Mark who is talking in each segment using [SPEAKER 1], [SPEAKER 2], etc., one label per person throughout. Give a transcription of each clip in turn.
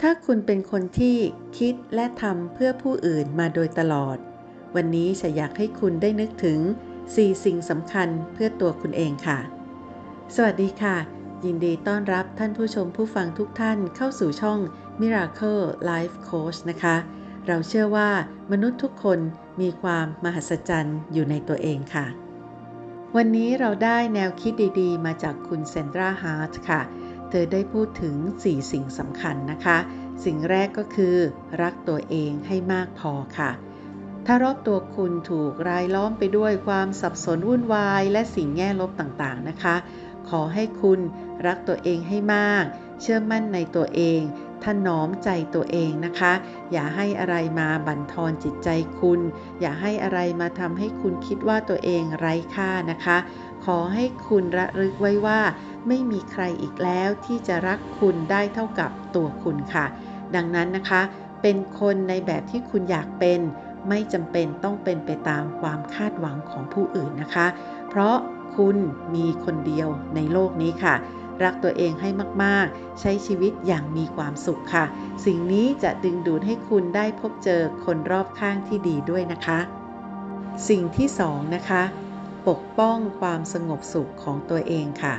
[SPEAKER 1] ถ้าคุณเป็นคนที่คิดและทำเพื่อผู้อื่นมาโดยตลอด วันนี้ฉันอยากให้คุณได้นึกถึง 4 สิ่งสำคัญเพื่อตัวคุณเองค่ะ สวัสดีค่ะ ยินดีต้อนรับท่านผู้ชมผู้ฟังทุกท่านเข้าสู่ช่อง Miracle Life Coach นะคะ เราเชื่อว่ามนุษย์ทุกคนมีความมหัศจรรย์อยู่ในตัวเองค่ะ วันนี้เราได้แนวคิดดีๆ มาจากคุณเซนดราฮาร์ทค่ะเเธอได้พูดถึง 4 สิ่งสำคัญนะคะ สิ่งแรกก็คือ รักตัวเองให้มากพอค่ะ ถ้ารอบตัวคุณถูกรายล้อมไปด้วยความสับสนวุ่นวาย และสิ่งแง่ลบต่างๆนะคะ ขอให้คุณรักตัวเองให้มาก เชื่อมั่นในตัวเองถนอมใจตัวเองนะคะ อย่าให้อะไรมาบั่นทอนจิตใจคุณ อย่าให้อะไรมาทำให้คุณคิดว่าตัวเองไร้ค่านะคะ อให้คุณระลึกไว้ว่า ไม่มีใครอีกแล้วที่จะรักคุณได้เท่ากับตัวคุณค่ะ ดังนั้นนะคะ เป็นคนในแบบที่คุณอยากเป็น ไม่จำเป็นต้องเป็นไปตามความคาดหวังของผู้อื่นนะคะ เพราะคุณมีคนเดียวในโลกนี้ค่ะ รักตัวเองให้มากๆ ใช้ชีวิตอย่างมีความสุขค่ะ สิ่งนี้จะดึงดูดให้คุณได้พบเจอคนรอบข้างที่ดีด้วยนะคะ สิ่งที่สองนะคะ ปกป้องความสงบสุขของตัวเองค่ะ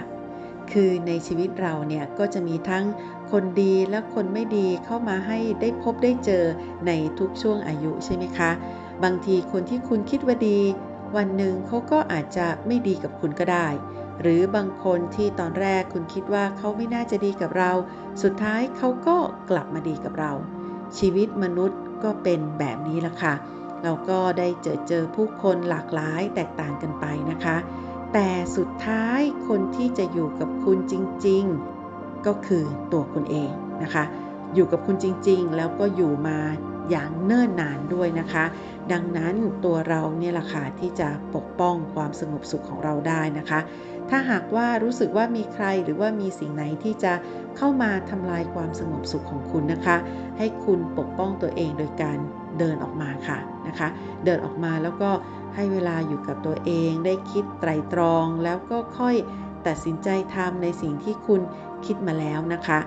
[SPEAKER 1] คือในชีวิตเราเนี่ยก็จะมีทั้งคนดีและคนไม่ดีเข้ามาให้ได้พบได้เจอในทุกช่วงอายุใช่ไหมคะ บางทีคนที่คุณคิดว่าดี วันหนึ่งเขาก็อาจจะไม่ดีกับคุณก็ได้ หรือบางคนที่ตอนแรกคุณคิดว่าเขาไม่น่าจะดีกับเรา สุดท้ายเขาก็กลับมาดีกับเรา ชีวิตมนุษย์ก็เป็นแบบนี้ละค่ะ เราก็ได้เจอเจอผู้คนหลากหลายแตกต่างกันไปนะคะ แต่สุดท้ายคนที่จะอยู่กับคุณจริงๆ ก็คือตัวคุณเองนะคะ อยู่กับคุณจริงๆ แล้วก็อยู่มาอย่างเนิ่นนานด้วยนะคะ ดังนั้นตัวเราเนี่ยแหละค่ะที่จะปกป้องความสงบสุขของเราได้นะคะ ถ้าหากว่ารู้สึกว่ามีใครหรือว่ามีสิ่งไหนที่จะเข้ามาทำลายความสงบสุขของคุณนะคะ ให้คุณปกป้องตัวเองโดยการเดินออกมาค่ะนะคะ เดินออกมาแล้วก็ให้เวลาอยู่กับตัวเองได้คิดไตรตรองแล้วก็ค่อยตัดสินใจทำในสิ่งที่คุณคิดมาแล้วนะคะ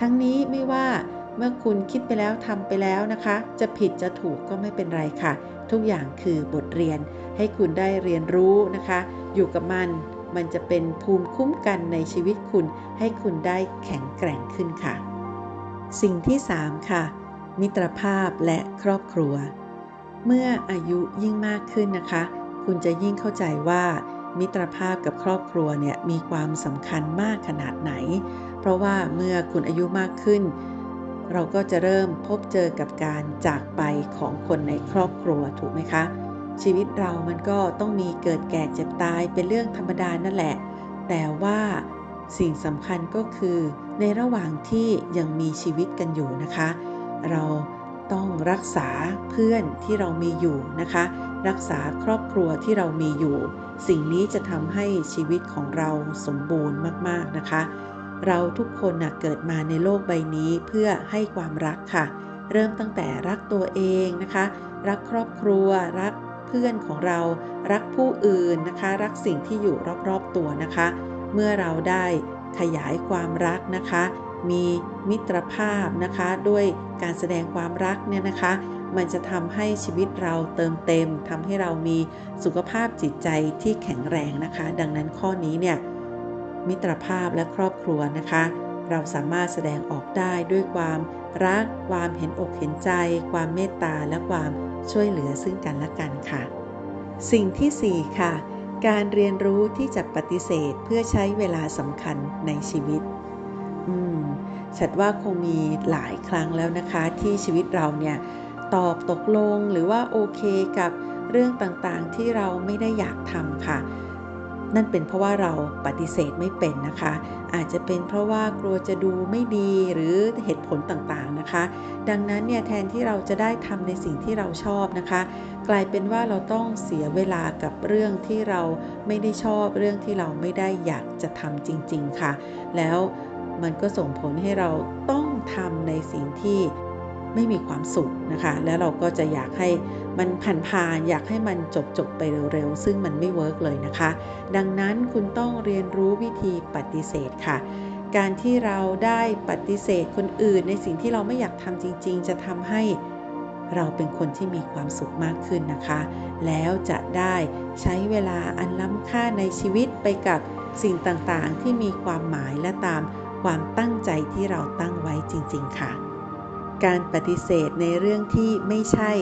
[SPEAKER 1] ทั้งนี้ไม่ว่าเมื่อคุณคิดไปแล้วทำไปแล้วนะคะ จะผิดจะถูกก็ไม่เป็นไรค่ะ ทุกอย่างคือบทเรียน ให้คุณได้เรียนรู้นะคะ อยู่กับมันมันจะเป็นภูมิคุ้มกันในชีวิตคุณ ให้คุณได้แข็งแกร่งขึ้นค่ะ สิ่งที่ 3 ค่ะ มิตรภาพและครอบครัว เมื่ออายุยิ่งมากขึ้นนะคะ คุณจะยิ่งเข้าใจว่า มิตรภาพกับครอบครัวเนี่ยมีความสำคัญมากขนาดไหน เพราะว่าเมื่อคุณอายุมากขึ้น เราก็จะเริ่มพบเจอกับการจากไปของคนในครอบครัวถูกไหมคะ ชีวิตเรามันก็ต้องมีเกิดแก่เจ็บตายเป็นเรื่องธรรมดานั่นแหละ แต่ว่าสิ่งสำคัญก็คือ ในระหว่างที่ยังมีชีวิตกันอยู่นะคะ เราต้องรักษาเพื่อนที่เรามีอยู่นะคะ รักษาครอบครัวที่เรามีอยู่ สิ่งนี้จะทำให้ชีวิตของเราสมบูรณ์มากๆนะคะ เราทุกคนนะเกิดมาในโลกใบนี้เพื่อให้ความรักค่ะ เริ่มตั้งแต่รักตัวเองนะคะ รักครอบครัว รักเพื่อนของเรารักผู้อื่นนะคะ รักสิ่งที่อยู่รอบๆตัวนะคะ เมื่อเราได้ ขยายความรักนะคะ มีมิตรภาพนะคะ ด้วยการแสดงความรักเนี่ยนะคะ มันจะทำให้ชีวิตเราเติมเต็มทำให้เรามีสุขภาพจิตใจที่แข็งแรงนะคะ ดังนั้นข้อนี้เนี่ยมิตรภาพและครอบครัวนะคะ เราสามารถแสดงออกได้ด้วยความรัก ความเห็นอกเห็นใจ ความเมตตาและความช่วยเหลือซึ่งกันและกันค่ะ สิ่งที่ 4 ค่ะ การเรียนรู้ที่จะปฏิเสธเพื่อใช้เวลาสำคัญในชีวิต อืมฉันว่าคงมีหลายครั้งแล้วนะคะ ที่ชีวิตเราเนี่ยตอบตกลงหรือว่าโอเคกับเรื่องต่างๆที่เราไม่ได้อยากทำค่ะ นั่นเป็นเพราะว่าเราปฏิเสธไม่เป็นนะคะ อาจจะเป็นเพราะว่ากลัวจะดูไม่ดีหรือเหตุผลต่างๆนะคะ ดังนั้นเนี่ยแทนที่เราจะได้ทำในสิ่งที่เราชอบนะคะ กลายเป็นว่าเราต้องเสียเวลากับเรื่องที่เราไม่ได้ชอบเรื่องที่เราไม่ได้อยากจะทำจริง ๆค่ะ แล้วมันก็ส่งผลให้เราต้องทำในสิ่งที่ไม่มีความสุขนะคะ แล้วเราก็จะอยากให้ มันผ่านผ่านอยากให้มันจบจบไปเร็วๆ ซึ่งมันไม่เวิร์กเลยนะคะ ดังนั้นคุณต้องเรียนรู้วิธีปฏิเสธค่ะ การที่เราได้ปฏิเสธคนอื่นในสิ่งที่เราไม่อยากทำจริง ๆ จะทำให้เราเป็นคนที่มีความสุขมากขึ้นนะคะ แล้วจะได้ใช้เวลาอันล้ำค่าในชีวิตไปกับสิ่งต่างๆ ที่มีความหมายและตามความตั้งใจที่เราตั้งไว้จริง ๆ ค่ะ การปฏิเสธในเรื่องที่ไม่ใช่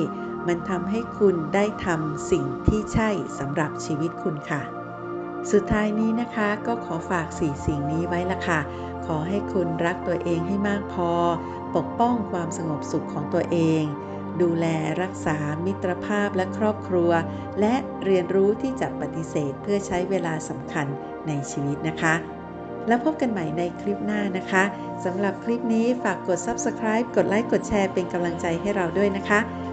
[SPEAKER 1] มันทำให้คุณได้ทำสิ่งที่ใช่สำหรับชีวิตคุณค่ะ สุดท้ายนี้นะคะก็ขอฝากสี่สิ่งนี้ไว้ละค่ะ ขอให้คุณรักตัวเองให้มากพอ ปกป้องความสงบสุขของตัวเอง ดูแลรักษามิตรภาพและครอบครัว และเรียนรู้ที่จะปฏิเสธเพื่อใช้เวลาสำคัญในชีวิตนะคะแล้วพบกันใหม่ในคลิปหน้านะคะ สำหรับคลิปนี้ฝากกด Subscribe กดไลค์ กดแชร์เป็นกำลังใจให้เราด้วยนะคะ